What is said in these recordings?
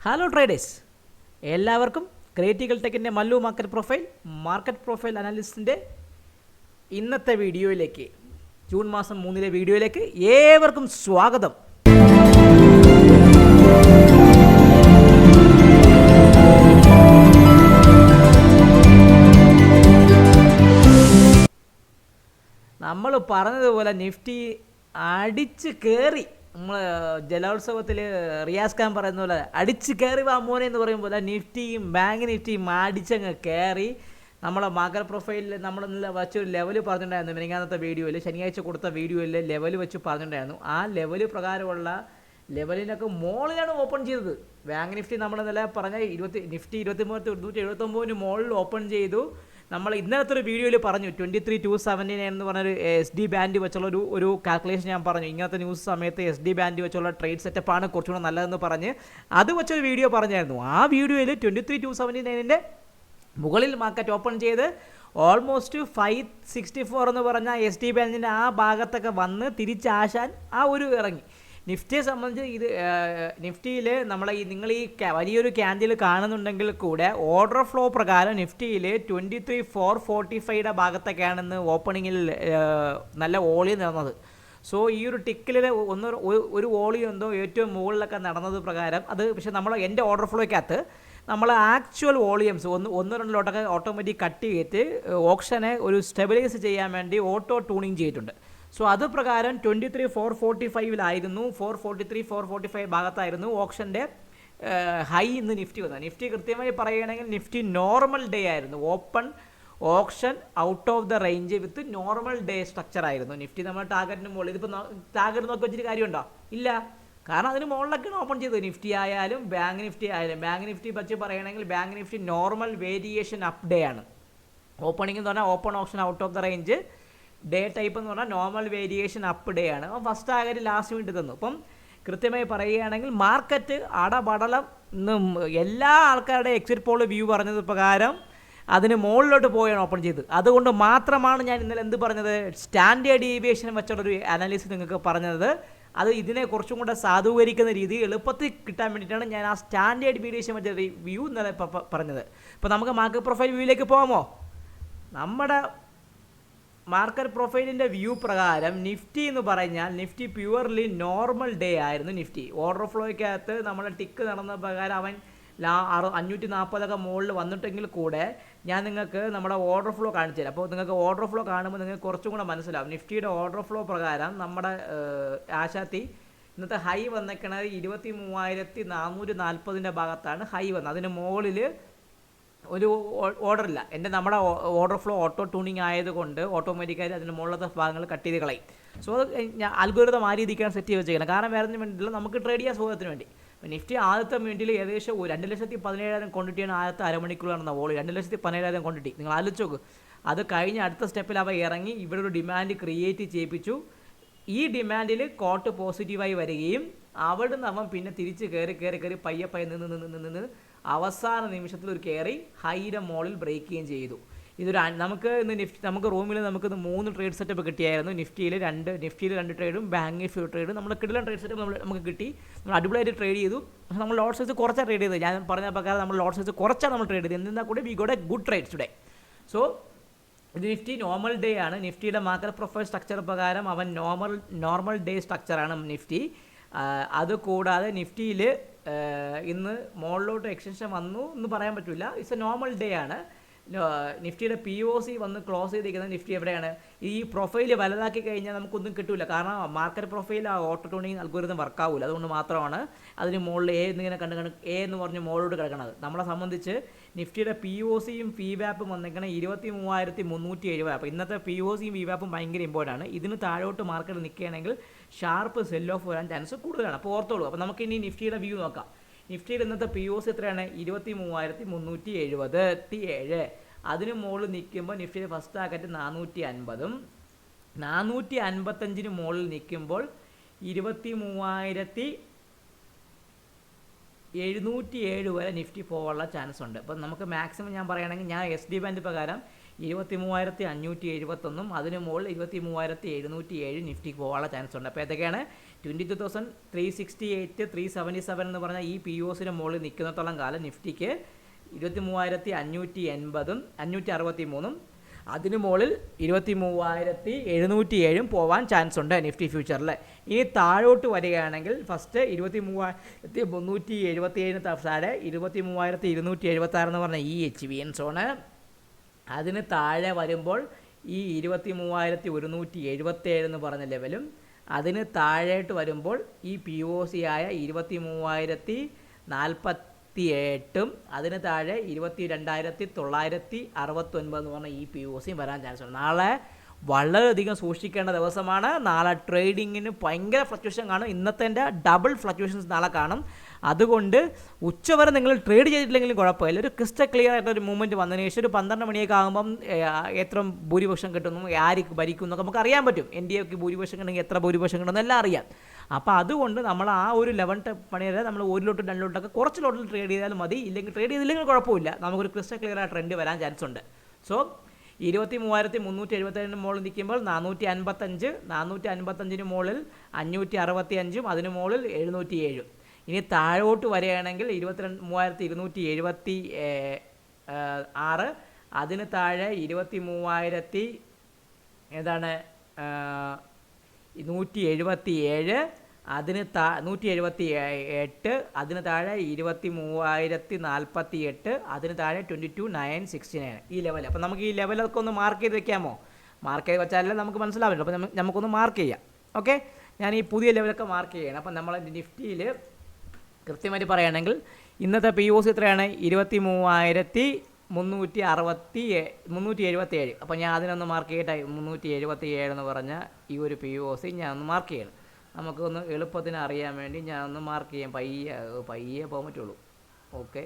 Hello traders എല്ലാവർക്കും ക്രിയേറ്റിക്കൽ ടെക്കിന്റെ Mallu market profile market profile അനാലിസ്റ്റിന്റെ ഇന്നത്തെ വീഡിയോയിലേക്ക് ജൂൺ മാസം മൂന്നിലെ വീഡിയോയിലേക്ക് ഏവർക്കും സ്വാഗതം. നമ്മൾ പറഞ്ഞതുപോലെ നിഫ്റ്റി അടിച്ച് കയറി നമ്മൾ ജലോത്സവത്തിൽ റിയാസ് ഖാൻ പറയുന്ന പോലെ അടിച്ച് കയറി വാ മോനെ എന്ന് പറയും പോലെ നിഫ്റ്റിയും ബാങ്ക് നിഫ്റ്റിയും അടിച്ചങ്ങ് കയറി നമ്മളെ മകർ പ്രൊഫൈലിൽ നമ്മൾ വെച്ചൊരു ലെവൽ പറഞ്ഞിട്ടുണ്ടായിരുന്നു. മിനിങ്ങാന്നത്തെ വീഡിയോയിൽ ശനിയാഴ്ച കൊടുത്ത വീഡിയോയിൽ ലെവൽ വെച്ച് പറഞ്ഞിട്ടുണ്ടായിരുന്നു. ആ ലെവൽ പ്രകാരമുള്ള ലെവലിനൊക്കെ മോളിലാണ് ഓപ്പൺ ചെയ്തത്. ബാങ്ക് നിഫ്റ്റി നമ്മൾ നില പറഞ്ഞ ഇരുപത്തി നിഫ്റ്റി ഇരുപത്തി മൂന്ന് ഇരുന്നൂറ്റി എഴുപത്തൊമ്പതിന് മുകളിൽ ഓപ്പൺ ചെയ്തു. നമ്മൾ ഇന്നലത്തെ ഒരു വീഡിയോയിൽ പറഞ്ഞു twenty three two seventy nine എന്ന് പറഞ്ഞൊരു എസ് ഡി ബാൻഡ് വെച്ചുള്ള ഒരു ഒരു കാൽക്കുലേഷൻ ഞാൻ പറഞ്ഞു. ഇങ്ങനത്തെ ന്യൂസ് സമയത്ത് എസ് ഡി ബാൻഡ് വെച്ചുള്ള ട്രേഡ് സെറ്റപ്പാണ് കുറച്ചുകൂടെ നല്ലതെന്ന് പറഞ്ഞ് അത് വെച്ചൊരു വീഡിയോ പറഞ്ഞായിരുന്നു. ആ വീഡിയോയിൽ ട്വന്റി ത്രീ ടു സെവന്റി നയനിന്റെ മുകളിൽ മാർക്കറ്റ് ഓപ്പൺ ചെയ്ത് ഓൾമോസ്റ്റ് ഫൈവ് സിക്സ്റ്റി ഫോർ എന്ന് പറഞ്ഞ എസ് ടി ബാൻഡിന്റെ ആ ഭാഗത്തൊക്കെ വന്ന് തിരിച്ചാശാൻ ആ ഒരു ഇറങ്ങി. നിഫ്റ്റിയെ സംബന്ധിച്ച് ഇത് നിഫ്റ്റിയിൽ നമ്മളെ ഈ നിങ്ങൾ ഈ വലിയൊരു ക്യാൻഡിൽ കാണുന്നുണ്ടെങ്കിൽ കൂടെ ഓർഡർ ഫ്ലോ പ്രകാരം നിഫ്റ്റിയിൽ ട്വന്റി ത്രീ ഫോർ ഫോർട്ടി ഫൈവയുടെ ഭാഗത്തൊക്കെയാണ് ഇന്ന് ഓപ്പണിങ്ങിൽ നല്ല ഓളി നടന്നത് സോ ഈ ഒരു ടിക്കിൽ ഒന്ന് ഒരു- ഓളി എന്തോ ഏറ്റവും മുകളിലൊക്കെ നടന്നത് പ്രകാരം അത് പക്ഷേ നമ്മൾ എന്റെ ഓർഡർ ഫ്ലോയ്ക്കകത്ത് നമ്മൾ ആക്ച്വൽ വോളിയംസ് ഒന്ന് ഒന്ന് രണ്ടിലോട്ടൊക്കെ ഓട്ടോമാറ്റിക് കട്ട് ചെയ്തിട്ട് ഓപ്ഷനെ ഒരു സ്റ്റെബിലൈസ് ചെയ്യാൻ വേണ്ടി ഓട്ടോ ട്യൂണിങ് ചെയ്തിട്ടുണ്ട്. സോ അത് പ്രകാരം twenty three four forty ഫൈവിലായിരുന്നു four forty three four forty five ഭാഗത്തായിരുന്നു ഓപ്ഷന്റെ ഹൈ ഇന്ന് നിഫ്റ്റി വന്നത്. നിഫ്റ്റി കൃത്യമായി പറയുകയാണെങ്കിൽ നിഫ്റ്റി നോർമൽ ഡേ ആയിരുന്നു. Open option out of the range with normal day structure ആയിരുന്നു. നിഫ്റ്റി നമ്മൾ ടാർഗറ്റിന് മുകളിൽ ഇതിപ്പോൾ ടാർഗറ്റ് നോക്കി വെച്ചിട്ട് കാര്യമുണ്ടോ? ഇല്ല. കാരണം അതിന് മുകളിലൊക്കെയാണ് ഓപ്പൺ ചെയ്തത്. നിഫ്റ്റി ആയാലും ബാങ്ക് നിഫ്റ്റി ആയാലും. ബാങ്ക് നിഫ്റ്റി പറ്റി പറയുകയാണെങ്കിൽ bank Nifty normal variation up day ആണ്. ഓപ്പണിംഗ് എന്ന് പറഞ്ഞാൽ open option out of the range day type എന്ന് പറഞ്ഞാൽ നോർമൽ വേരിയേഷൻ അപ്പ് ഡേ ആണ്. അപ്പം ഫസ്റ്റ് ആകരി ലാസ്റ്റ് മിനിറ്റ് തന്നു. അപ്പം കൃത്യമായി പറയുകയാണെങ്കിൽ മാർക്കറ്റ് അടപടലം എല്ലാ ആൾക്കാരുടെ എക്സിറ്റ് പോൾ വ്യൂ പറഞ്ഞത് പ്രകാരം അതിന് മുകളിലോട്ട് പോയാണ് ഓപ്പൺ ചെയ്ത് അതുകൊണ്ട് മാത്രമാണ് ഞാൻ ഇന്നലെ എന്ത് പറഞ്ഞത്? സ്റ്റാൻഡേർഡ് ഡീവിയേഷൻ വെച്ചുള്ളൊരു അനാലിസിസ് നിങ്ങൾക്ക് പറഞ്ഞത്. അത് ഇതിനെ കുറച്ചും കൂടെ സാധൂകരിക്കുന്ന രീതി എളുപ്പത്തിൽ കിട്ടാൻ വേണ്ടിയിട്ടാണ് ഞാൻ ആ സ്റ്റാൻഡേർഡ് ഡീവിയേഷൻ വെച്ച വ്യൂ ഇന്നലെ പറഞ്ഞത്. അപ്പോൾ നമുക്ക് മാർക്കറ്റ് പ്രൊഫൈൽ വ്യൂയിലേക്ക് പോകാമോ? നമ്മുടെ മാർക്കറ്റ് പ്രൊഫൈലിന്റെ വ്യൂ പ്രകാരം നിഫ്റ്റി എന്ന് പറഞ്ഞാൽ നിഫ്റ്റി പ്യുവർലി നോർമൽ ഡേ ആയിരുന്നു നിഫ്റ്റി ഓർഡർ ഫ്ലോയ്ക്കകത്ത് നമ്മുടെ ടിക്ക് നടന്ന പ്രകാരം അവൻ ലാ അറു അഞ്ഞൂറ്റി നാൽപ്പതൊക്കെ മുകളിൽ വന്നിട്ടെങ്കിൽ കൂടെ ഞാൻ നിങ്ങൾക്ക് നമ്മുടെ ഓർഡർ ഫ്ലോ കാണിച്ചു തരാം. അപ്പോൾ നിങ്ങൾക്ക് ഓർഡർ ഫ്ലോ കാണുമ്പോൾ നിങ്ങൾക്ക് കുറച്ചും കൂടെ മനസ്സിലാവും. നിഫ്റ്റിയുടെ ഓർഡർ ഫ്ലോ പ്രകാരം നമ്മുടെ ആശാത്തി ഇന്നത്തെ ഹൈ വന്നേക്കണത് ഇരുപത്തി മൂവായിരത്തി നാനൂറ്റി നാൽപ്പതിന്റെ ഭാഗത്താണ് ഹൈ വന്നത്. അതിന് മുകളിൽ ഒരു ഓർഡർ ഇല്ല എന്റെ നമ്മുടെ ഓർഡർ ഫ്ലോ ഓട്ടോ ട്യൂണിങ് ആയതുകൊണ്ട് ഓട്ടോമാറ്റിക്കായി അതിന്റെ മുകളിലത്തെ ഭാഗങ്ങൾ കട്ട് ചെയ്ത് കളയും. സോ അത് അൽഗോരിതം ആ രീതിക്കാണ് സെറ്റ് ചെയ്ത് വെച്ചേക്കുന്നത് കാരണം വേറെ വേണ്ടിയില്ല നമുക്ക് ട്രേഡ് ചെയ്യാൻ സുഖത്തിന് വേണ്ടി. നിഫ്റ്റി ആദ്യത്തെ മിനിറ്റിൽ ഏകദേശം രണ്ട് ലക്ഷത്തി പതിനേഴായിരം ക്വാണ്ടിറ്റിയാണ് ആദ്യത്തെ അരമണിക്കൂർ നടന്ന വോളി. രണ്ട് ലക്ഷത്തി പതിനേഴായിരം ക്വാണ്ടിറ്റി നിങ്ങൾ ആലോചിച്ച് നോക്ക്. അത് കഴിഞ്ഞ് അടുത്ത സ്റ്റെപ്പിൽ അവ ഇറങ്ങി ഇവിടെ ഒരു ഡിമാൻഡ് ക്രിയേറ്റ് ചെയ്യിപ്പിച്ചു. ഈ ഡിമാൻഡിൽ കോട്ട് പോസിറ്റീവായി വരികയും അവിടുന്ന് അവൻ പിന്നെ തിരിച്ച് കയറി കയറി കയറി പയ്യെ പയ്യെ നിന്ന് നിന്ന് നിന്ന് നിന്ന് അവസാന നിമിഷത്തിൽ ഒരു കയറി ഹൈയുടെ മോളിൽ ബ്രേക്ക് ചെയ്യുകയും ചെയ്തു. ഇതൊരു നമുക്ക് ഇന്ന് നിഫ്റ്റി നമുക്ക് റൂമിൽ നമുക്ക് ഇന്ന് മൂന്ന് ട്രേഡ് സെറ്റപ്പ് കിട്ടിയായിരുന്നു. നിഫ്റ്റിയിൽ രണ്ട് നിഫ്റ്റിയിൽ രണ്ട് ട്രേഡും ബാങ്കിൽ ഫ്യൂ ട്രേഡും നമ്മൾ കിടിലം ട്രേഡ് സെറ്റപ്പ് നമ്മൾ നമുക്ക് കിട്ടി. നമ്മൾ അടിപൊളിയായിട്ട് ട്രേഡ് ചെയ്തു. പക്ഷേ നമ്മൾ ലോട്ട് സൈസ് കുറച്ചാണ് ട്രേഡ് ചെയ്തത്. ഞാൻ പറഞ്ഞ പ്രകാരം നമ്മൾ ലോട്ട് സൈസ് കുറച്ചാണ് നമ്മൾ ട്രേഡ് ചെയ്തത്. എന്നാൽ കൂടി we got a good trade today so ഇത് നിഫ്റ്റി നോർമൽ ഡേ ആണ്. നിഫ്റ്റിയുടെ മാർക്കറ്റ് പ്രൊഫൈൽ സ്ട്രക്ചർ പ്രകാരം അവൻ നോർമൽ നോർമൽ ഡേ സ്ട്രക്ചറാണ് നിഫ്റ്റി. അതുകൂടാതെ അത് കൂടാതെ നിഫ്റ്റിയിൽ ഇന്ന് മോളിലോട്ട് എക്സ്റ്റൻഷൻ വന്നു എന്ന് പറയാൻ പറ്റില്ല ഇറ്റ്സ് എ നോർമൽ ഡേ ആണ്. നിഫ്റ്റിയുടെ പി ഒ സി വന്ന് ക്ലോസ് ചെയ്തിരിക്കുന്നത് നിഫ്റ്റി എവിടെയാണ്? ഈ പ്രൊഫൈൽ വലുതാക്കി കഴിഞ്ഞാൽ നമുക്കൊന്നും കിട്ടില്ല കാരണം മാർക്കറ്റ് പ്രൊഫൈൽ ആ ഓട്ടോ ടൂണിങ് അൽഗോരിതം വർക്കാവില്ല അതുകൊണ്ട് മാത്രമാണ് അതിന് മുകളിൽ എ എന്നിങ്ങനെ കണ്ട് കണ്ട് എ എന്ന് പറഞ്ഞ് മുകളിലോട്ട് കിടക്കുന്നത് നമ്മളെ സംബന്ധിച്ച് നിഫ്റ്റിയുടെ പി ഒ സിയും ഫീ വാപ്പും വന്നിരിക്കുന്നത് ഇരുപത്തി മൂവായിരത്തി മുന്നൂറ്റി എഴുപത്. അപ്പോൾ ഇന്നത്തെ പി ഒ സിയും ഫീ വാപ്പും ഭയങ്കര ഇമ്പോർട്ടന്റ് ആണ്. ഇതിന് താഴോട്ട് മാർക്കറ്റ് നിൽക്കുകയാണെങ്കിൽ ഷാർപ്പ് സെൽ ഓഫ് വരാൻ ചാൻസ് കൂടുതലാണ്. അപ്പോൾ ഓർത്തോളൂ. അപ്പോൾ നമുക്ക് ഇനി നിഫ്റ്റിയുടെ വ്യൂ നോക്കാം. നിഫ്റ്റിയുടെ ഇന്നത്തെ പി ഒ സി എത്രയാണ്? ഇരുപത്തി മൂവായിരത്തി മുന്നൂറ്റി എഴുപത് എത്തി ഏഴ് അതിന് മുകളിൽ നിൽക്കുമ്പോൾ നിഫ്റ്റിയുടെ ഫസ്റ്റ് ടാർഗറ്റ് നാനൂറ്റി അൻപതും നാനൂറ്റി അൻപത്തഞ്ചിന് മുകളിൽ നിൽക്കുമ്പോൾ ഇരുപത്തി മൂവായിരത്തി എഴുന്നൂറ്റി ഏഴ് വരെ നിഫ്റ്റി പോകാനുള്ള ചാൻസ് ഉണ്ട്. അപ്പം നമുക്ക് മാക്സിമം ഞാൻ പറയുകയാണെങ്കിൽ ഞാൻ എസ് ഡി ബാൻഡ് പ്രകാരം ഇരുപത്തി മൂവായിരത്തി അഞ്ഞൂറ്റി എഴുപത്തൊന്നും അതിന് മുകളിൽ ഇരുപത്തി മൂവായിരത്തി എഴുന്നൂറ്റി ഏഴ് നിഫ്റ്റിക്ക് പോകാനുള്ള ചാൻസ് ഉണ്ട്. അപ്പോൾ ഏതൊക്കെയാണ്? Twenty two thousand three sixty eight three seventy seven എന്ന് പറഞ്ഞാൽ ഈ പി ഒസിന് മുകളിൽ നിൽക്കുന്നത്തോളം കാലം നിഫ്റ്റിക്ക് ഇരുപത്തി മൂവായിരത്തി അഞ്ഞൂറ്റി എൺപതും അഞ്ഞൂറ്റി അറുപത്തി മൂന്നും അതിന് മുകളിൽ ഇരുപത്തി മൂവായിരത്തി എഴുന്നൂറ്റി ഏഴും പോവാൻ ചാൻസ് ഉണ്ട് നിഫ്റ്റി ഫ്യൂച്ചറിൽ ഇനി താഴോട്ട് വരികയാണെങ്കിൽ ഫസ്റ്റ് ഇരുപത്തി മൂവായിരത്തി മുന്നൂറ്റി എഴുപത്തി ഏഴിന് താഴെ ഇരുപത്തി മൂവായിരത്തി ഇരുന്നൂറ്റി എഴുപത്തി ആറ് എന്ന് പറഞ്ഞ ഈ എച്ച് വി എൻ സോണ് അതിന് താഴെ വരുമ്പോൾ ഈ ഇരുപത്തി മൂവായിരത്തി ഒരുന്നൂറ്റി എഴുപത്തേഴ് എന്ന് പറഞ്ഞ ലെവലും അതിന് താഴേട്ട് വരുമ്പോൾ ഈ പി ഒ സി ആയ ഇരുപത്തി മൂവായിരത്തി നാൽപ്പത്തി എട്ടും അതിന് താഴെ ഇരുപത്തി രണ്ടായിരത്തി തൊള്ളായിരത്തി അറുപത്തൊൻപത് എന്ന് പറഞ്ഞ ഈ പി ഒ സിയും വരാൻ ചാൻസ് ഉണ്ട്. നാളെ വളരെയധികം സൂക്ഷിക്കേണ്ട ദിവസമാണ്. നാളെ ട്രേഡിങ്ങിന് ഭയങ്കര ഫ്ലക്ച്വേഷൻ കാണും. ഇന്നത്തെ ഡബിൾ ഫ്ലക്ച്വേഷൻസ് നാളെ കാണും. അതുകൊണ്ട് ഉച്ചവരെ നിങ്ങൾ ട്രേഡ് ചെയ്തിട്ടില്ലെങ്കിലും കുഴപ്പമില്ല. ഒരു ക്രിസ്റ്റൽ ക്ലിയർ ആയിട്ട് ഒരു മൂവ്മെന്റ് വന്നതിന് ശേഷം ഒരു പന്ത്രണ്ട് മണിയൊക്കെ ആകുമ്പം എത്ര ഭൂരിപക്ഷം കിട്ടുന്നു ആർക്ക് ഭരിക്കും എന്നൊക്കെ നമുക്ക് അറിയാൻ പറ്റും. എൻ ഡി എക്ക് ഭൂരിപക്ഷം കിട്ടണമെങ്കിൽ എത്ര ഭൂരിപക്ഷം കിട്ടുമെന്ന് എല്ലാം അറിയാം. അപ്പോൾ അതുകൊണ്ട് നമ്മൾ ആ ഒരു ലെവൻ മണി വരെ നമ്മൾ രണ്ട് ലോട്ടൊക്കെ കുറച്ച് ലോട്ടിൽ ട്രേഡ് ചെയ്താലും മതി. ഇല്ലെങ്കിൽ ട്രേഡ് ചെയ്തില്ലെങ്കിൽ കുഴപ്പമില്ല. നമുക്കൊരു ക്രിസ്റ്റൽ ക്ലിയർ ആ ട്രെൻഡ് വരാൻ ചാൻസ് ഉണ്ട്. സോ ഇരുപത്തി മൂവായിരത്തി മുന്നൂറ്റി എഴുപത്തേഴിന് മുകളിൽ നിൽക്കുമ്പോൾ നാനൂറ്റി അൻപത്തഞ്ച് നാനൂറ്റി അൻപത്തഞ്ചിന് മുകളിൽ അഞ്ഞൂറ്റി അറുപത്തി അഞ്ചും അതിന് മുകളിൽ എഴുന്നൂറ്റി ഏഴും ഇനി താഴോട്ട് വരികയാണെങ്കിൽ ഇരുപത്തിരണ്ട് മൂവായിരത്തി ഇരുന്നൂറ്റി എഴുപത്തി ആറ് അതിന് താഴെ ഇരുപത്തി മൂവായിരത്തി ഏതാണ് നൂറ്റി എഴുപത്തി ഏഴ് അതിന് താ നൂറ്റി എഴുപത്തി എട്ട് അതിന് താഴെ ഇരുപത്തി മൂവായിരത്തി നാൽപ്പത്തി എട്ട് അതിന് താഴെ twenty two nine sixty nine. ഈ ലെവൽ അപ്പോൾ നമുക്ക് ഈ ലെവലൊക്കെ ഒന്ന് മാർക്ക് ചെയ്ത് വെക്കാമോ? മാർക്ക് ചെയ്ത് വെച്ചാലേ നമുക്ക് മനസ്സിലാവില്ല അപ്പോൾ നമുക്കൊന്ന് മാർക്ക് ചെയ്യാം. ഓക്കെ ഞാൻ ഈ പുതിയ ലെവലൊക്കെ മാർക്ക് ചെയ്യണം. അപ്പോൾ നമ്മൾ നിഫ്റ്റിയിൽ കൃത്യമായിട്ട് പറയുകയാണെങ്കിൽ ഇന്നത്തെ പി ഒ സി എത്രയാണ്? ഇരുപത്തി മൂവായിരത്തി മുന്നൂറ്റി അറുപത്തി മുന്നൂറ്റി എഴുപത്തി ഏഴ് അപ്പോൾ ഞാൻ അതിനൊന്ന് മാർക്ക് ചെയ്യട്ടെ? മുന്നൂറ്റി എഴുപത്തി ഏഴ് എന്ന് പറഞ്ഞ ഈ ഒരു പി ഒ സി ഞാൻ ഒന്ന് മാർക്ക് ചെയ്യണം. നമുക്കൊന്ന് എളുപ്പത്തിന് അറിയാൻ വേണ്ടി ഞാൻ ഒന്ന് മാർക്ക് ചെയ്യാം. പയ്യെ പയ്യെ പോകാൻ പറ്റുള്ളൂ. ഓക്കെ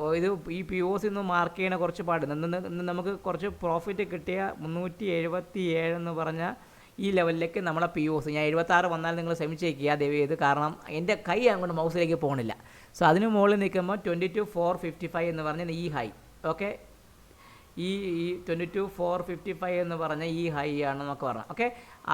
ഓ ഇത് ഈ പി ഒ സി ഒന്ന് മാർക്ക് ചെയ്യണ കുറച്ച് പാട് ഇന്ന് നമുക്ക് കുറച്ച് പ്രോഫിറ്റ് കിട്ടിയ മുന്നൂറ്റി എഴുപത്തി ഏഴ് എന്ന് പറഞ്ഞാൽ ഈ ലെവലിലേക്ക് നമ്മളെ പി ഒ സി ഞാൻ എഴുപത്താറ് വന്നാൽ നിങ്ങൾ ശ്രമിച്ചേക്കുക ദയവ് ചെയ്ത്. കാരണം എന്റെ കൈ അങ്ങോട്ട് മൗസിലേക്ക് പോകണില്ല സോ അതിന് മുകളിൽ നിൽക്കുമ്പോൾ twenty two four fifty five എന്ന് പറഞ്ഞാൽ ഈ ഹൈ ഓക്കെ ഈ ഈ twenty two four fifty five എന്ന് പറഞ്ഞ ഈ ഹൈ ആണ് നമുക്ക് പറയാം ഓക്കെ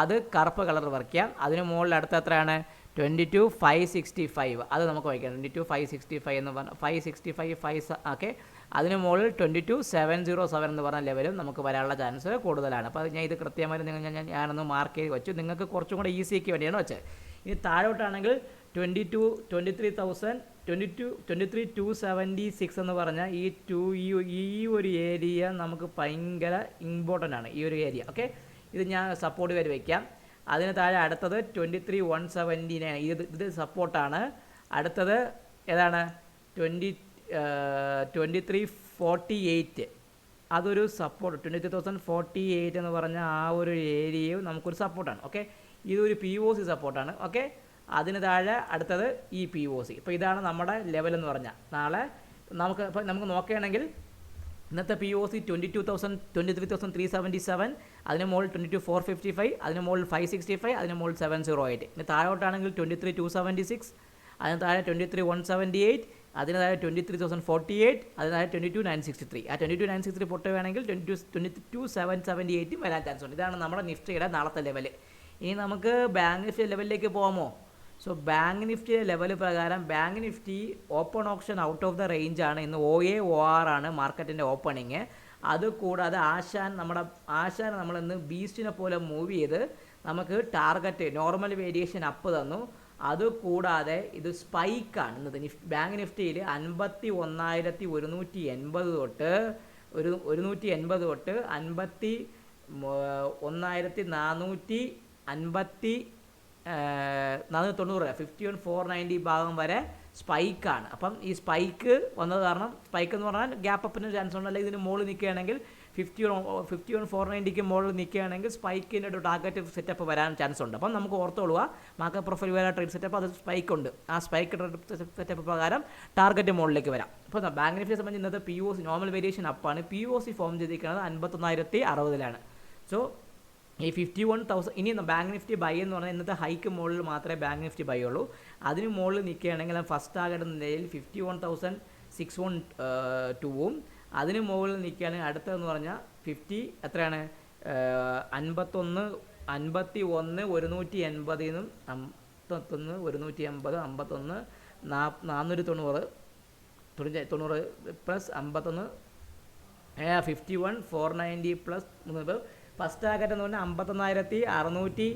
അത് കറുപ്പ് കളർ വർക്ക് ചെയ്യാം. അതിന് മുകളിൽ അടുത്ത എത്രയാണ്? Twenty two five sixty five അത് നമുക്ക് വയ്ക്കാം. Twenty two five sixty five എന്ന് പറഞ്ഞാൽ five sixty five five okay അതിന് മുകളിൽ twenty two seven zero seven എന്ന് പറഞ്ഞ ലെവലും നമുക്ക് വരാനുള്ള ചാൻസ് കൂടുതലാണ്. അപ്പോൾ ഞാൻ ഇത് കൃത്യമായിട്ട് നിങ്ങൾ ഞാൻ ഞാനൊന്ന് മാർക്ക് ചെയ്ത് വെച്ചു. നിങ്ങൾക്ക് കുറച്ചും കൂടെ ഈസിക്ക് വേണ്ടിയാണ് വെച്ചത്. ഇനി താഴോട്ടാണെങ്കിൽ twenty two twenty three thousand twenty two twenty three two seventy six എന്ന് പറഞ്ഞാൽ ഈ ടു ഈ ഒരു ഏരിയ നമുക്ക് ഭയങ്കര ഇമ്പോർട്ടന്റ് ആണ് ഈ ഒരു ഏരിയ. ഓക്കെ ഇത് ഞാൻ സപ്പോർട്ട് വരെ വയ്ക്കാം അതിന് താഴെ അടുത്തത് twenty three one seventy nine ഇത് ഇത് സപ്പോർട്ടാണ് അടുത്തത് ഏതാണ്? Twenty twenty three forty eight. അതൊരു support twenty three thousand forty eight എന്ന് പറഞ്ഞ ആ ഒരു ഏരിയയും നമുക്കൊരു സപ്പോർട്ടാണ് ഓക്കെ ഇതൊരു പി ഒ സി സപ്പോർട്ടാണ് ഓക്കെ അതിന് താഴെ അടുത്തത് ഇ പി ഒ സി ഇപ്പോൾ ഇതാണ് നമ്മുടെ ലെവൽ എന്ന് പറഞ്ഞാൽ നാളെ നമുക്ക് ഇപ്പോൾ നമുക്ക് നോക്കുകയാണെങ്കിൽ ഇന്നത്തെ P O C twenty two thousand twenty three thousand three seventy seven അതിന് മുകളിൽ twenty two four fifty five അതിന് മുകളിൽ ഫൈവ് സിക്സ്റ്റി ഫൈവ് അതിന് മുകളിൽ സെവൻ സീറോ എയ്റ്റ് ഇനി താഴോട്ടാണെങ്കിൽ twenty three two seventy six അതിന് താഴെ twenty three one seventy eight അതിന് താഴെ twenty three thousand forty eight അതിന് താഴെ twenty two nine sixty three ആ ട്വന്റി ടു നയൻ സിക്സ്റ്റി പൊട്ട് വേണമെങ്കിൽ twenty two twenty two seven seventy എയ്റ്റും വരാൻ ചാൻസ് ഉണ്ട്. ഇതാണ് നമ്മുടെ നിഫ്റ്റിയുടെ നാളത്തെ ലെവൽ ഇനി നമുക്ക് ബാങ്ക് നിഫ്റ്റി ലെവലിലേക്ക് പോകാമോ? സോ ബാങ്ക് നിഫ്റ്റി ലെവൽ പ്രകാരം bank Nifty open option out of the range ആണ്. ഇന്ന് ഒ എ ഒ ആർ ആണ് മാർക്കറ്റിന്റെ ഓപ്പണിങ് അതുകൂടാതെ ആശാൻ നമ്മുടെ ആശാൻ നമ്മളിന്ന് ബീസ്റ്റിനെ പോലെ മൂവ് ചെയ്ത് നമുക്ക് ടാർഗറ്റ് നോർമൽ വേരിയേഷൻ അപ്പ് തന്നു. അതുകൂടാതെ ഇത് സ്പൈക്കാണ് ഇന്നത്തെ നിഫ്റ്റി ബാങ്ക് നിഫ്റ്റിയിൽ അൻപത്തി ഒന്നായിരത്തി ഒരുന്നൂറ്റി എൺപത് തൊട്ട് ഒരു ഒരുന്നൂറ്റി എൺപത് തൊട്ട് അൻപത്തി ഒന്നായിരത്തി നാനൂറ്റി അൻപത്തി നാനൂറ്റി തൊണ്ണൂറ് ഫിഫ്റ്റി വൺ ഫോർ നയന്റി ഭാഗം വരെ സ്പൈക്കാണ് അപ്പം ഈ സ്പൈക്ക് വന്നത് കാരണം സ്പൈക്ക് എന്ന് പറഞ്ഞാൽ ഗ്യാപ്പ് അപ്പിന് ചാൻസ് ഉണ്ട്. അല്ലെങ്കിൽ ഇതിന് മുകളിൽ നിൽക്കുകയാണെങ്കിൽ ഫിഫ്റ്റി ഫിഫ്റ്റി വൺ ഫോർ നയന്റിക്ക് മുകളിൽ നിൽക്കുകയാണെങ്കിൽ സ്പൈക്കിന്റെ ഒരു ടാർഗറ്റ് സെറ്റപ്പ് വരാൻ ചാൻസ് ഉണ്ട്. അപ്പം നമുക്ക് ഓർത്തോളുക മാർക്കറ്റ് പ്രൊഫൈൽ വരാൻ ട്രേഡ് സെറ്റപ്പ് അത് സ്പൈക്ക് ഉണ്ട്. ആ സ്പൈക്ക് സെറ്റപ്പ് പ്രകാരം ടാർഗറ്റ് മുകളിലേക്ക് വരാം. അപ്പോൾ ബാങ്ക് നിഫ്റ്റിയെ സംബന്ധിച്ച് ഇന്നത്തെ P O C normal variation അപ്പാണ് പി ഒ സി ഫോം ചെയ്തിരിക്കുന്നത് അൻപത്തൊന്നായിരത്തി അറുപതിലാണ്. സോ ഈ ഫിഫ്റ്റി വൺ തൗസൻഡ് ഇനി ബാങ്ക് നിഫ്റ്റി ബൈ എന്ന് പറഞ്ഞാൽ ഇന്നത്തെ ഹൈക്ക് മുകളിൽ മാത്രമേ ബാങ്ക് നിഫ്റ്റി ബൈ ഉള്ളൂ. അതിന് മുകളിൽ നിൽക്കുകയാണെങ്കിൽ ഫസ്റ്റ് ആകേണ്ട നിലയിൽ fifty one thousand six one ടൂവും അതിന് മുകളിൽ നിൽക്കുകയാണെങ്കിൽ അടുത്തതെന്ന് പറഞ്ഞാൽ ഫിഫ്റ്റി എത്രയാണ്? അൻപത്തൊന്ന് അൻപത്തി ഒന്ന് ഒരുന്നൂറ്റി എൺപതിൽ നിന്നും അമ്പത്തൊന്ന് ഒരുന്നൂറ്റി എൺപത് അമ്പത്തൊന്ന് നാ നാനൂറ്റി തൊണ്ണൂറ് തൊണ്ണൂറ്റി തൊണ്ണൂറ് പ്ലസ് അമ്പത്തൊന്ന് fifty one four ninety plus മൂന്ന് ഫസ്റ്റ് ടാർഗറ്റ് എന്ന് പറഞ്ഞാൽ അമ്പത്തൊന്നായിരത്തി അറുന്നൂറ്റി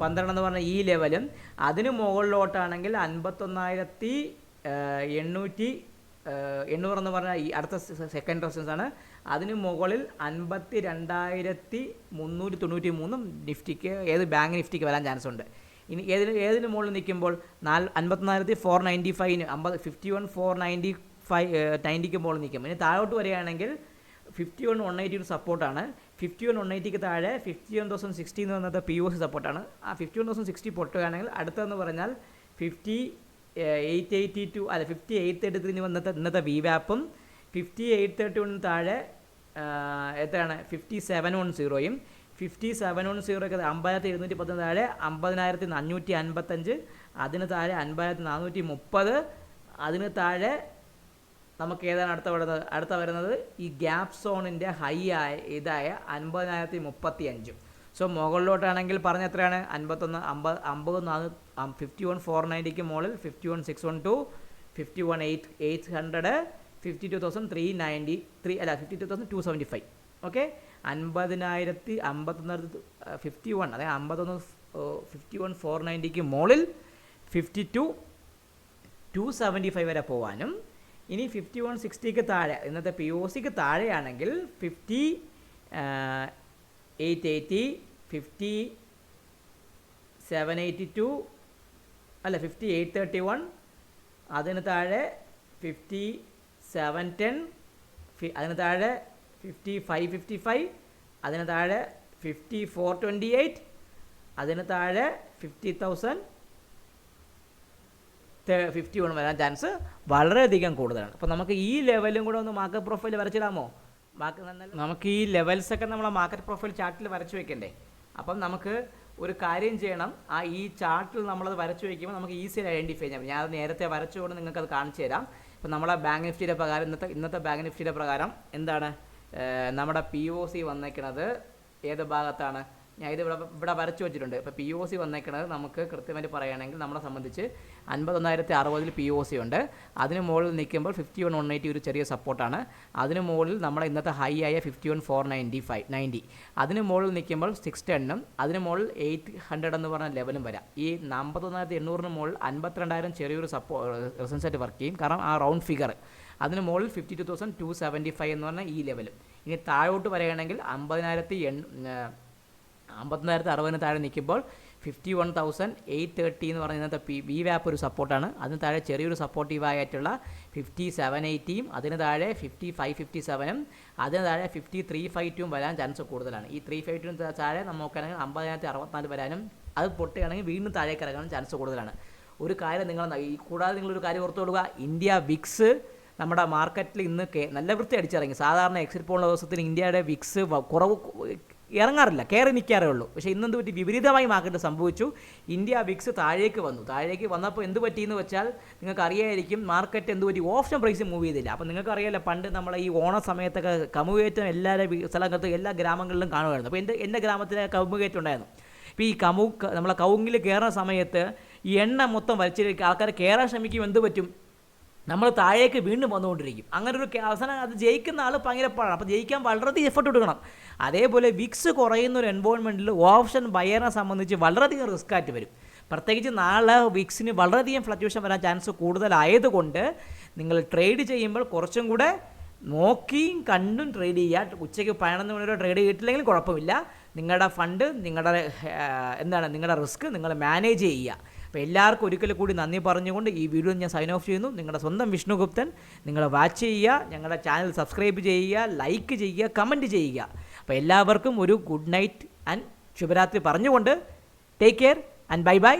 പന്ത്രണ്ട് എന്ന് പറഞ്ഞ ഈ ലെവലും. അതിന് മുകളിലോട്ടാണെങ്കിൽ അൻപത്തൊന്നായിരത്തി എണ്ണൂറ്റി എണ്ണൂറ് എന്ന് പറഞ്ഞാൽ ഈ അടുത്ത സെക്കൻഡ് റെസിസ്റ്റൻസ് ആണ്. അതിന് മുകളിൽ അൻപത്തി രണ്ടായിരത്തി മുന്നൂറ്റി തൊണ്ണൂറ്റി മൂന്നും നിഫ്റ്റിക്ക് ഏത് ബാങ്ക് നിഫ്റ്റിക്ക് വരാൻ ചാൻസ് ഉണ്ട്. ഇനി ഏതിന് ഏതിന് മുകളിൽ നിൽക്കുമ്പോൾ നാല് അൻപത്തിനായിരത്തി ഫോർ നയന്റി ഫൈവിന് അമ്പത് fifty one four ninety five നയന്റിക്ക് മുകളിൽ നിൽക്കും. ഇനി താഴോട്ട് വരികയാണെങ്കിൽ ഫിഫ്റ്റി വൺ വൺ എയ്റ്റി സപ്പോർട്ടാണ് ഫിഫ്റ്റി വൺ വൺ എയ്റ്റിക്ക് താഴെ ഫിഫ്റ്റി വൺ തൗസൻഡ് സിക്സ്റ്റി എന്ന് പറയുന്നത് പി ഒ സി സപ്പോർട്ടാണ് ആ ഫിഫ്റ്റി വൺ തൗസൻഡ് സിക്സ്റ്റി പൊട്ടുകയാണെങ്കിൽ അടുത്തതെന്ന് പറഞ്ഞാൽ ഫിഫ്റ്റി എയ്റ്റ് എയ്റ്റി ടു അല്ല ഫിഫ്റ്റി എയ്റ്റ് തേർട്ടി ത്രീ ഇന്നത്തെ ഇന്നത്തെ വി വാപ്പും ഫിഫ്റ്റി എയ്റ്റ് തേർട്ടി വണ്ണിന് താഴെ എത്രയാണ്? ഫിഫ്റ്റി സെവൻ വൺ സീറോയും ഫിഫ്റ്റി സെവൻ വൺ സീറോയ്ക്ക് അമ്പതിനായിരത്തി എഴുന്നൂറ്റി പത്തിന് താഴെ അമ്പതിനായിരത്തി അഞ്ഞൂറ്റി അൻപത്തഞ്ച് അതിന് താഴെ അൻപതിനായിരത്തി നാനൂറ്റി മുപ്പത് അതിന് താഴെ നമുക്ക് ഏതാണ് അടുത്ത വരുന്നത് അടുത്ത വരുന്നത് ഈ ഗ്യാപ് സോണിന്റെ ഹൈ ആയ ഇതായ അൻപതിനായിരത്തി മുപ്പത്തി അഞ്ചും സോ മുകളിലോട്ടാണെങ്കിൽ പറഞ്ഞ എത്രയാണ് അൻപത്തൊന്ന് അമ്പത് അമ്പത് നാല് ഫിഫ്റ്റി വൺ ഫോർ നയന്റിക്ക് മുകളിൽ fifty one six one two fifty one eight eight hundred fifty two thousand three ninety three അല്ല fifty two thousand two seventy five okay അൻപതിനായിരത്തി അമ്പത്തൊന്നായിരത്തി ഫിഫ്റ്റി വൺ അതായത് അമ്പത്തൊന്ന് ഫിഫ്റ്റി വൺ ഫോർ നയന്റിക്ക് മുകളിൽ fifty two two seventy five വരെ പോകാനും ഇനി fifty one സിക്സ്റ്റിക്ക് താഴെ. ഇന്നത്തെ പി ഒ സിക്ക് താഴെയാണെങ്കിൽ fifty eight eighty fifty seven eighty two അല്ല ഫിഫ്റ്റി എയ്റ്റ് തേർട്ടി വൺ അതിന് താഴെ ഫിഫ്റ്റി സെവൻ ടെൻ അതിന് താഴെ ഫിഫ്റ്റി ഫൈവ് ഫിഫ്റ്റി ഫൈവ് അതിന് താഴെ ഫിഫ്റ്റി ഫോർ ട്വന്റി എയ്റ്റ് അതിന് താഴെ ഫിഫ്റ്റി തൗസൻഡ് ഫിഫ്റ്റി വൺ വരാൻ ചാൻസ് വളരെയധികം കൂടുതലാണ്. അപ്പോൾ നമുക്ക് ഈ ലെവലും കൂടെ ഒന്ന് മാർക്കറ്റ് പ്രൊഫൈൽ വരച്ചിടാമോ? മാർക്ക് നമുക്ക് ഈ ലെവൽസൊക്കെ നമ്മളെ മാർക്കറ്റ് പ്രൊഫൈൽ ചാർട്ടിൽ വരച്ചു വെക്കണ്ടേ? അപ്പം നമുക്ക് ഒരു കാര്യം ചെയ്യണം. ആ ഈ ചാർട്ടിൽ നമ്മളത് വരച്ചു വയ്ക്കുമ്പോൾ നമുക്ക് ഈസിയിൽ ഐഡന്റിഫൈ ചെയ്യാം ഞാൻ നേരത്തെ വരച്ചുകൊണ്ട് നിങ്ങൾക്ക് അത് കാണിച്ചു തരാം. ഇപ്പം നമ്മളെ ബാങ്ക് നിഫ്റ്റിയുടെ പ്രകാരം ഇന്നത്തെ ഇന്നത്തെ ബാങ്ക് നിഫ്റ്റിയുടെ പ്രകാരം എന്താണ്? നമ്മുടെ പി ഒ സി വന്നേക്കണത് ഏത് ഭാഗത്താണ്? ഞാൻ ഇത് ഇവിടെ ഇവിടെ വരച്ചു വെച്ചിട്ടുണ്ട്. ഇപ്പോൾ പി ഒ സി വന്നേക്കുന്നത് നമുക്ക് കൃത്യമായിട്ട് പറയുകയാണെങ്കിൽ നമ്മളെ സംബന്ധിച്ച് അൻപത്തൊന്നായിരത്തി അറുപതിൽ പി ഒ സി ഉണ്ട്. അതിന് മുകളിൽ നിൽക്കുമ്പോൾ ഫിഫ്റ്റി വൺ വൺ എയ്റ്റി ഒരു ചെറിയ സപ്പോർട്ടാണ് അതിന് മുകളിൽ നമ്മുടെ ഇന്നത്തെ ഹൈ ആയ fifty one four ninety five ninety അതിന് മുകളിൽ നിൽക്കുമ്പോൾ സിക്സ് ടെണ്ണും അതിന് മുകളിൽ എയ്റ്റ് ഹൺഡ്രഡ് എന്ന് പറഞ്ഞ ലെവലും വരാം. ഈ അമ്പത്തൊന്നായിരത്തി എണ്ണൂറിന് മുകളിൽ അൻപത്തിരണ്ടായിരം ചെറിയൊരു സപ്പോ റിസൻസായിട്ട് വർക്ക് ചെയ്യും. കാരണം ആ റൗണ്ട് ഫിഗർ അതിന് മുകളിൽ fifty two thousand two seventy five എന്ന് പറഞ്ഞാൽ ഈ ലെവലും ഇനി താഴോട്ട് പറയുകയാണെങ്കിൽ അമ്പതിനായിരത്തി എണ്ണ അമ്പത്തിനായിരത്തി അറുപതിന് താഴെ നിൽക്കുമ്പോൾ fifty one thousand eight thirty എന്ന് പറഞ്ഞ ഇന്നത്തെ പി വി വാപ്പ് ഒരു സപ്പോർട്ടാണ് അതിന് താഴെ ചെറിയൊരു സപ്പോർട്ടീവ് ആയിട്ടുള്ള ഫിഫ്റ്റി സെവൻ എയ്റ്റിയും അതിന് താഴെ ഫിഫ്റ്റി ഫൈവ് ഫിഫ്റ്റി സെവനും അതിന് താഴെ ഫിഫ്റ്റി ത്രീ ഫൈവ് ടൂം വരാൻ ചാൻസ് കൂടുതലാണ്. ഈ ത്രീ ഫൈവ് ടും താഴെ നമുക്കാണെങ്കിൽ അമ്പതിനായിരത്തി അറുപത്തിനാല് വരാനും അത് പൊട്ടുകയാണെങ്കിൽ വീണ്ടും താഴേക്ക് ഇറങ്ങാനും ചാൻസ് കൂടുതലാണ്. ഒരു കാര്യം നിങ്ങൾ ഈ കൂടാതെ നിങ്ങളൊരു കാര്യം ഓർത്തു കൊടുക്കുക ഇന്ത്യ വിക്സ് നമ്മുടെ മാർക്കറ്റിൽ ഇന്ന് നല്ല വൃത്തി അടിച്ചിറങ്ങി സാധാരണ എക്സിറ്റ് പോളുള്ള ദിവസത്തിൽ ഇന്ത്യയുടെ വിക്സ് കുറവ് ഇറങ്ങാറില്ല കയറി നിൽക്കാറേ ഉള്ളൂ. പക്ഷേ ഇന്നെന്ത് പറ്റി? വിപരീതമായി മാർക്കറ്റ് സംഭവിച്ചു. ഇന്ത്യ വിക്സ് താഴേക്ക് വന്നു. താഴേക്ക് വന്നപ്പോൾ എന്ത് പറ്റിയെന്ന് വെച്ചാൽ നിങ്ങൾക്ക് അറിയായിരിക്കും മാർക്കറ്റ് എന്ത് പറ്റി? ഓപ്ഷൻ പ്രൈസ് മൂവ് ചെയ്തില്ല. അപ്പോൾ നിങ്ങൾക്ക് അറിയാലോ പണ്ട് നമ്മൾ ഈ ഓണ സമയത്തൊക്കെ കമുകയറ്റം എല്ലാ സ്ഥലത്തും എല്ലാ ഗ്രാമങ്ങളിലും കാണുമായിരുന്നു. അപ്പോൾ എന്റെ എന്റെ ഗ്രാമത്തിലെ കമുകയറ്റം ഉണ്ടായിരുന്നു. ഇപ്പോൾ ഈ കമു നമ്മളെ കൗങ്ങിൽ കയറുന്ന സമയത്ത് ഈ എണ്ണ മൊത്തം വലിച്ചിരിക്കുക ആൾക്കാർ കയറാൻ ശ്രമിക്കും എന്ത് പറ്റും? നമ്മൾ താഴേക്ക് വീണ്ടും വന്നുകൊണ്ടിരിക്കും. അങ്ങനെ ഒരു അവസാനം അത് ജയിക്കുന്ന ആൾ ഭയങ്കര പാടാണ് അപ്പോൾ ജയിക്കാൻ വളരെയധികം എഫർട്ട് എടുക്കണം. അതേപോലെ വിക്സ് കുറയുന്ന ഒരു എൻവോൾവ്മെന്റിൽ ഓപ്ഷൻ ബയറിനെ സംബന്ധിച്ച് വളരെയധികം റിസ്ക് ആയിട്ട് വരും. പ്രത്യേകിച്ച് നാളെ വിക്സിന് വളരെയധികം ഫ്ലക്ച്വേഷൻ വരാൻ ചാൻസ് കൂടുതലായതുകൊണ്ട് നിങ്ങൾ ട്രേഡ് ചെയ്യുമ്പോൾ കുറച്ചും കൂടെ നോക്കിയും കണ്ടും ട്രേഡ് ചെയ്യുക ഉച്ചയ്ക്ക് പതിനൊന്ന് മണി വരെ ട്രേഡ് ചെയ്തിട്ടില്ലെങ്കിലും കുഴപ്പമില്ല. നിങ്ങളുടെ ഫണ്ട് നിങ്ങളുടെ എന്താണ് നിങ്ങളുടെ റിസ്ക് നിങ്ങൾ മാനേജ് ചെയ്യുക. അപ്പോൾ എല്ലാവർക്കും ഒരിക്കൽ കൂടി നന്ദി പറഞ്ഞുകൊണ്ട് ഈ വീഡിയോ ഞാൻ സൈൻ ഓഫ് ചെയ്യുന്നു. നിങ്ങളുടെ സ്വന്തം വിഷ്ണുഗുപ്തൻ നിങ്ങൾ വാച്ച് ചെയ്യുക ഞങ്ങളുടെ ചാനൽ സബ്സ്ക്രൈബ് ചെയ്യുക ലൈക്ക് ചെയ്യുക കമന്റ് ചെയ്യുക. അപ്പോൾ എല്ലാവർക്കും ഒരു ഗുഡ് നൈറ്റ് ആൻഡ് ശുഭരാത്രി പറഞ്ഞുകൊണ്ട് take care and bye bye